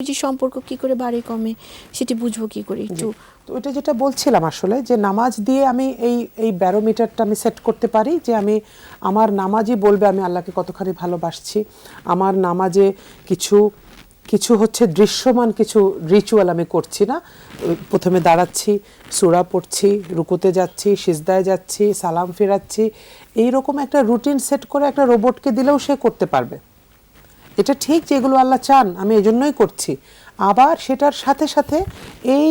যে সম্পর্ক কি করে বাড়ে কমে সেটি বুঝব কি করে একটু। তো ওইটা যেটা বলছিলাম আসলে যে নামাজ দিয়ে আমি এই এই ব্যারোমিটারটা আমি সেট করতে পারি যে আমি আমার নামাজই বলবে আমি আল্লাহকে কতখানি ভালোবাসছি। আমার নামাজে কিছু কিছু হচ্ছে দৃশ্যমান কিছু রিচুয়াল আমি করছি না। প্রথমে দাঁড়াচ্ছি সুরা পড়ছি রুকুতে যাচ্ছি সিজদায় যাচ্ছি সালাম ফেরাচ্ছি। এইরকম একটা রুটিন সেট করে একটা রোবটকে দিলেও সে করতে পারবে। এটা ঠিক যেগুলো আল্লাহ চান আমি এই জন্যই করছি। আবার সেটার সাথে সাথে এই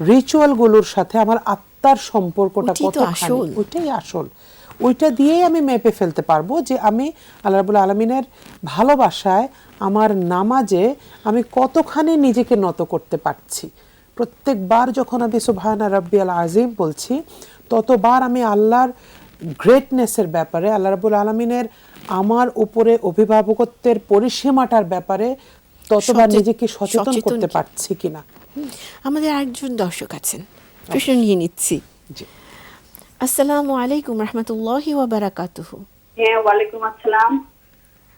রিচুয়ালগুলোর সাথে আমার আত্মার সম্পর্কটা কত আসল। ওইটাই আসল। ওইটা দিয়েই আমি মেপে ফেলতে পারব যে আমি আল্লাহ রাবুল আলমিনের ভালোবাসায় আমার নামাজে আমি কতখানি নিজেকে নত করতে পারছি। প্রত্যেকবার যখন আমি সুবহানা রাব্বি আল আজিম বলছি ততবার আমি আল্লাহর গ্রেটনেসের ব্যাপারে আল্লাহ রাবুল আলমিনের আমার উপরে অভিভাবকত্বের পরিসীমাটার ব্যাপারে ততবার নিজেকে সচেতন করতে কি? পারছি কিনা? আমাদের আরেকজন দর্শক আছেন। প্রশ্ন নিয়ে নিচ্ছি। আসসালামু আলাইকুম রহমতুল্লাহি ওয়া বারাকাতুহু। হ্যাঁ ওয়ালাইকুম আসসালাম।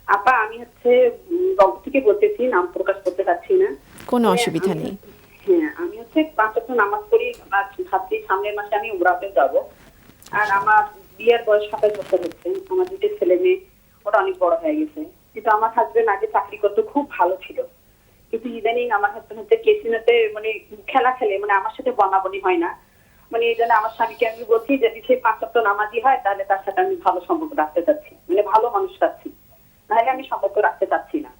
আপা আমি হচ্ছে উম, থেকে বলতেছি নাম প্রকাশ করতে পারছি না। কোনো হ্যাঁ, অসুবিধা নেই। হ্যাঁ আমি হচ্ছে পাঁচ ওয়াক্ত নামাজ পড়ি আর ভাবছি সামনের মাসে আমি উমরাতে যাব। আর আমার বিয়ের বয়স সাতাশ বছর হচ্ছে। আমার দুটো ছেলে মেয়ে, ওরা অনেক বড় হয়ে গেছে। কিন্তু আমার হাজবেন্ড আগে চাকরি করতে, খুব ভালো ছিল। কিন্তু ইদানিং আমার হাজবেন্ড হচ্ছে কেসিনোতে মানে খেলা খেলে মানে আমার সাথে বনাবনি হয় না। মানে এই জন্য আমার স্বামীকে আমি বলছি, যদি সে পাঁচ সপ্তাহ নামাজি হয়, তাহলে তার সাথে আমি ভালো সম্পর্ক রাখতে চাচ্ছি। মানে ভালো মানুষ চাচ্ছি। নাহলে আমি সম্পর্ক রাখতে চাচ্ছি না।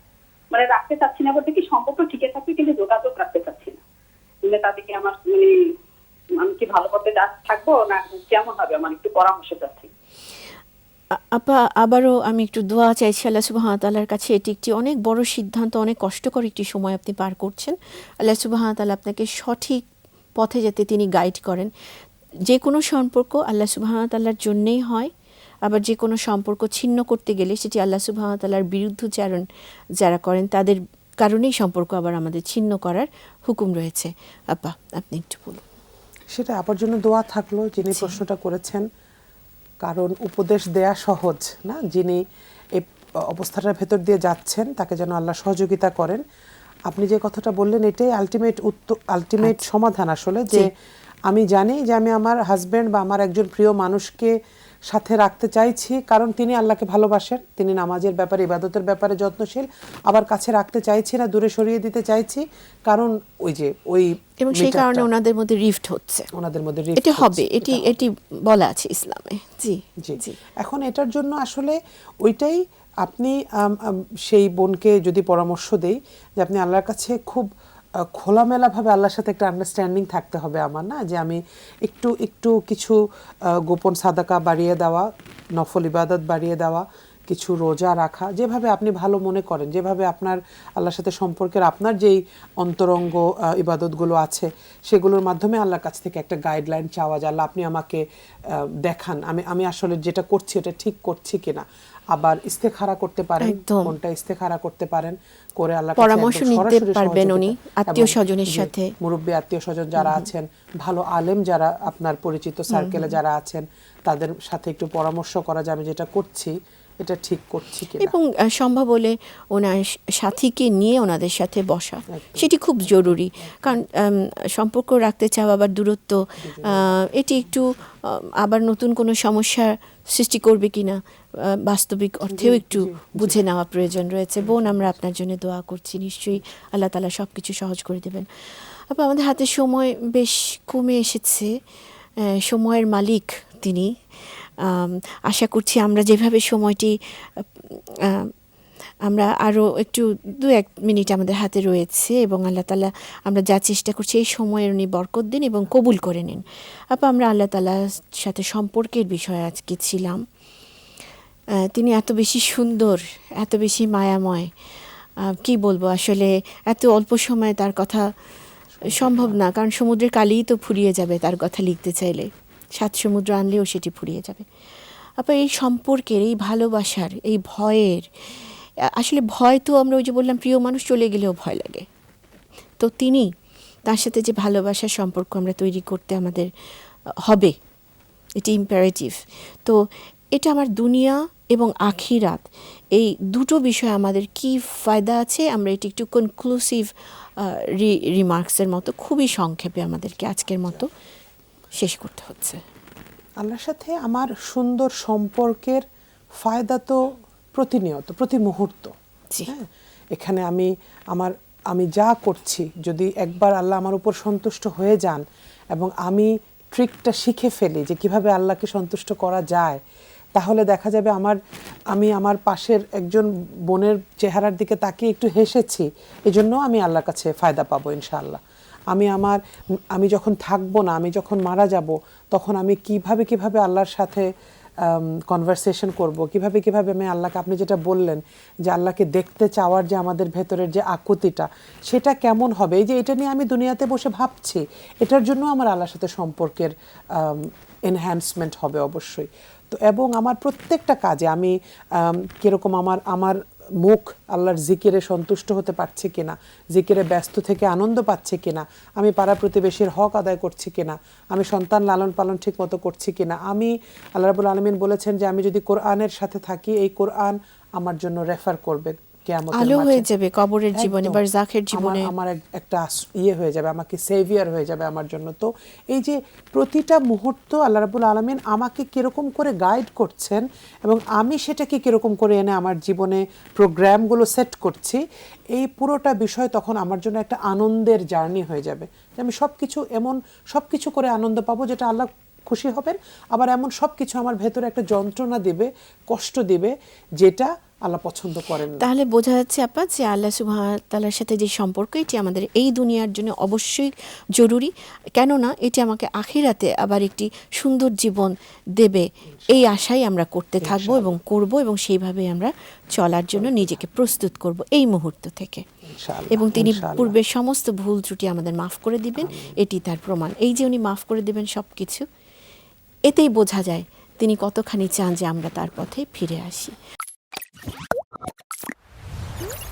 মানে রাখতে চাচ্ছি না বলতে কি, সম্পর্ক ঠিকই থাকবে, কিন্তু যোগাযোগ রাখতে চাচ্ছি না। মানে তাদেরকে আমার মানে আমি কি ভালো পথে থাকব? না, কেমন হবে? আমার একটু পরামর্শ চাচ্ছি আপা, আবারও আমি একটু দোয়া চাইছি আল্লাহ সুবাহ তাল্লার কাছে। এটি একটি অনেক বড় সিদ্ধান্ত, অনেক কষ্টকর একটি সময় আপনি পার করছেন। আল্লাহ সুবাহ তাল্লাহ আপনাকে সঠিক পথে যাতে তিনি গাইড করেন। যে কোনো সম্পর্ক আল্লাহ সুবাহ তাল্লার জন্যেই হয়। আবার যে কোনো সম্পর্ক ছিন্ন করতে গেলে সেটি আল্লাহ সুবাহ তাল্লার বিরুদ্ধচারণ যারা করেন, তাদের কারণেই সম্পর্ক আবার আমাদের ছিন্ন করার হুকুম রয়েছে। আপা, আপনি একটু বলুন। সেটা আপার জন্য দোয়া থাকল যিনি প্রশ্নটা করেছেন। কারণ উপদেশ দেয়া সহজ না? যিনি এই অবস্থাটার ভেতর দিয়ে যাচ্ছেন তাকে যেন আল্লাহ সহযোগিতা করেন। আপনি যে কথাটা বললেন এটাই আলটিমেট উত্তর আলটিমেট সমাধান আসলে যে আমি জানি যে আমি আমার হাজব্যান্ড বা আমার একজন প্রিয় মানুষকে সাথে রাখতে চাইছি কারণ তিনি আল্লাহকে ভালোবাসেন তিনি নামাজের ব্যাপারে ইবাদতের ব্যাপারে যত্নশীল। আবার কাছে রাখতে চাইছি না দূরে সরিয়ে দিতে চাইছি কারণ ওই যে ওই এবং সেই কারণে ওনাদের মধ্যে রিফট হচ্ছে। ওনাদের মধ্যে রিফট এটি হবে এটি এটি বলা আছে ইসলামে। জি জি। জি। এখন এটার জন্য আসলে ওইটাই আপনি সেই বোনকে যদি পরামর্শ দেই যে আপনি আল্লাহর কাছে খুব খোলামেলাভাবে আল্লাহর সাথে একটা আন্ডারস্ট্যান্ডিং থাকতে হবে আমার, না? যে আমি একটু একটু কিছু গোপন সাদাকা বাড়িয়ে দেওয়া, নফল ইবাদত বাড়িয়ে দেওয়া কিছু রোজা রাখা যেভাবে আপনি ভালো মনে করেন যেভাবে আপনার আল্লাহর সাথে সম্পর্কের আপনার যেই অন্তরঙ্গ ইবাদতগুলো আছে সেগুলোর মাধ্যমে আল্লাহর কাছ থেকে একটা গাইডলাইন চাওয়া যায় আল্লাহ আপনি আমাকে দেখান আমি আমি আসলে যেটা করছি এটা ঠিক করছি কিনা আবার ইস্তেখারা করতে পারেন। কোনটা ইস্তেখারা করতে পারেন করে আল্লাহ পরামর্শ নিতে পারবেন উনি, আত্মীয়-স্বজনের সাথে। মুরব্বী আত্মীয় স্বজন যারা আছেন ভালো আলেম যারা আপনার পরিচিত সার্কেলে যারা আছেন তাদের সাথে একটু পরামর্শ করা যে আমি যেটা করছি এটা ঠিক করছি কিনা। এবং সম্ভব হলে ওনার সাথীকে নিয়ে ওনাদের সাথে বসা। সেটি খুব জরুরি। কারণ সম্পর্ক রাখতে চাওয়া আবার দূরত্ব এটি একটু আবার নতুন কোনো সমস্যার সৃষ্টি করবে কিনা বাস্তবিক অর্থেও একটু বুঝে নেওয়া প্রয়োজন রয়েছে। বোন আমরা আপনার জন্য দোয়া করছি। নিশ্চয়ই আল্লাহ তালা সব কিছু সহজ করে দেবেন। আপা আমাদের হাতে সময় বেশ কমে এসেছে। সময়ের মালিক তিনি। আশা করছি আমরা যেভাবে সময়টি আমরা আরও একটু দু এক মিনিট আমাদের হাতে রয়েছে এবং আল্লাহ তালা আমরা যা চেষ্টা করছি এই সময়ের উনি বরকত দিন এবং কবুল করে নিন। আপা, আমরা আল্লাহ তালার সাথে সম্পর্কের বিষয়ে আজকে ছিলাম। তিনি এত বেশি সুন্দর, এত বেশি মায়াময় কি বলব আসলে এত অল্প সময়ে তার কথা সম্ভব না, কারণ সমুদ্রের কালিই তো ফুরিয়ে যাবে তার কথা লিখতে চাইলে। সাত সমুদ্র আনলেও সেটি ফুরিয়ে যাবে। আপনার এই সম্পর্কের, এই ভালোবাসার, এই ভয়ের, আসলে ভয় তো আমরা ওই যে বললাম, প্রিয় মানুষ চলে গেলেও ভয় লাগে। তো তিনি তার সাথে যে ভালোবাসার সম্পর্ক আমরা তৈরি করতে আমাদের হবে, এটি ইম্পারেটিভ তো এটা আমার দুনিয়া এবং আখিরাত, এই দুটো বিষয় আমাদের কি ফায়দা আছে, আমরা এটি একটু কনক্লুসিভ রিমার্কসের মতো, খুবই সংক্ষেপে আমাদেরকে আজকের মতো শেষ করতে হচ্ছে। আল্লাহর সাথে আমার সুন্দর সম্পর্কের ফায়দা তো প্রতিনিয়ত প্রতি মুহূর্ত। হ্যাঁ? এখানে আমি আমার আমি যা করছি যদি একবার আল্লাহ আমার উপর সন্তুষ্ট হয়ে যান এবং আমি ট্রিকটা শিখে ফেলি যে কীভাবে আল্লাহকে সন্তুষ্ট করা যায় তাহলে দেখা যাবে আমার আমি আমার পাশের একজন বোনের চেহারার দিকে তাকিয়ে একটু হেসেছি। এজন্য আমি আল্লাহর কাছে ফায়দা পাবো ইনশাআল্লাহ। আমি আমার, আমি যখন থাকব না, আমি যখন মারা যাব, তখন আমি কীভাবে কীভাবে আল্লাহর সাথে কনভারসেশন করব? কীভাবে কীভাবে আমি আল্লাহকে, আপনি যেটা বললেন যে আল্লাহকে দেখতে চাওয়ার যে আমাদের ভেতরের যে আকুতিটা, সেটা কেমন হবে? এই যে এটা নিয়ে আমি দুনিয়াতে বসে ভাবছি, এটার জন্য আমার আল্লাহর সাথে সম্পর্কের এনহ্যান্সমেন্ট হবে অবশ্যই। তো এবং আমার প্রত্যেকটা কাজে আমি কীরকম আমার আমার মুখ আল্লাহর জিকিরে সন্তুষ্ট হতে পারছে কিনা, জিকিরে ব্যস্ত থেকে আনন্দ পাচ্ছে কিনা, আমি পাড়া প্রতিবেশীর হক আদায় করছি কিনা, আমি সন্তান লালন পালন ঠিক মতো করছি কিনা, আমি আল্লাহ রাবুল আলমিন বলেছেন যে আমি যদি কোরআনের সাথে থাকি, এই কোরআন আমার জন্য রেফার করবে। আলো হয়ে যাবে কবরের জীবনে। বারজাখের আমার- জীবনে। আমার একটা ইয়ে হয়ে যাবে আমাকে সেভিয়ার হয়ে যাবে আমার জন্য। তো এই যে প্রতিটা মুহূর্ত আল্লাহ রাবুল আলমিন আমাকে কীরকম করে গাইড করছেন এবং আমি সেটাকে কীরকম করে এনে আমার জীবনে প্রোগ্রামগুলো সেট করছি এই পুরোটা বিষয় তখন আমার জন্য একটা আনন্দের জার্নি হয়ে যাবে। যে আমি সব কিছু এমন সব কিছু করে আনন্দ পাবো যেটা আল্লাহ খুশি হবেন। আবার এমন সব কিছু আমার ভেতরে একটা যন্ত্রণা দেবে কষ্ট দেবে যেটা আল্লাহ পছন্দ করেন তাহলে বোঝা যাচ্ছে আপা যে আল্লাহ সুবাহ তালার সাথে যে সম্পর্ক এটি আমাদের এই দুনিয়ার জন্য অবশ্যই জরুরি। কেননা এটি আমাকে আখিরাতে আবার একটি সুন্দর জীবন দেবে। এই আশাই আমরা করতে থাকব এবং করব এবং সেইভাবে আমরা চলার জন্য নিজেকে প্রস্তুত করব এই মুহূর্ত থেকে। এবং তিনি পূর্বে পূর্বের সমস্ত ভুল ত্রুটি আমাদের মাফ করে দিবেন এটি তার প্রমাণ। এই যে উনি মাফ করে দিবেন সব কিছু এতেই বোঝা যায় তিনি কতখানি চান যে আমরা তার পথে ফিরে আসি।